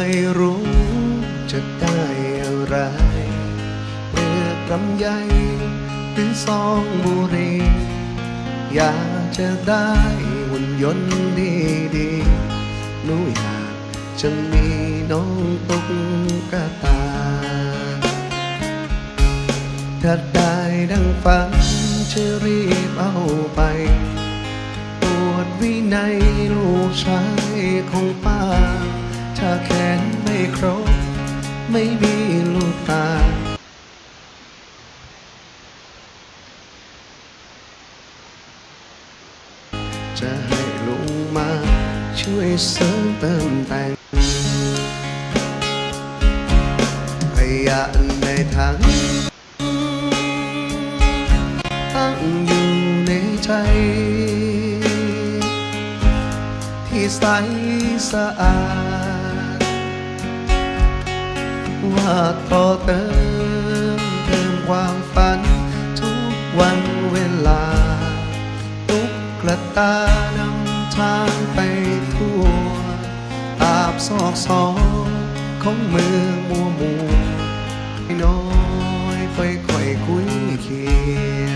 ไม่รู้จะได้อะไร เปลือกลำไยหรือซองบุหรี อยากจะได้หุ่นยนต์ดีๆหนูอยากจะมีน้องตุ๊กตา ถ้าได้ดังฝันจะรีบเอาไปปวดวินัยลูกชายของป้า ถ้าแขนไม่ครบ ไม่มีลูกตา จะให้ลุงมาช่วยเสริมเติมแต่งขยะในถังตั้งอยู่ในใจ ที่ใสสะอาดากต่อเติมเติมความฝัน ทุกวันเวลา ทุกกระตานำทางไปทั่วตาบซอกซองของมือมัวมัวน้อยค่อยค่อยคุยเคียง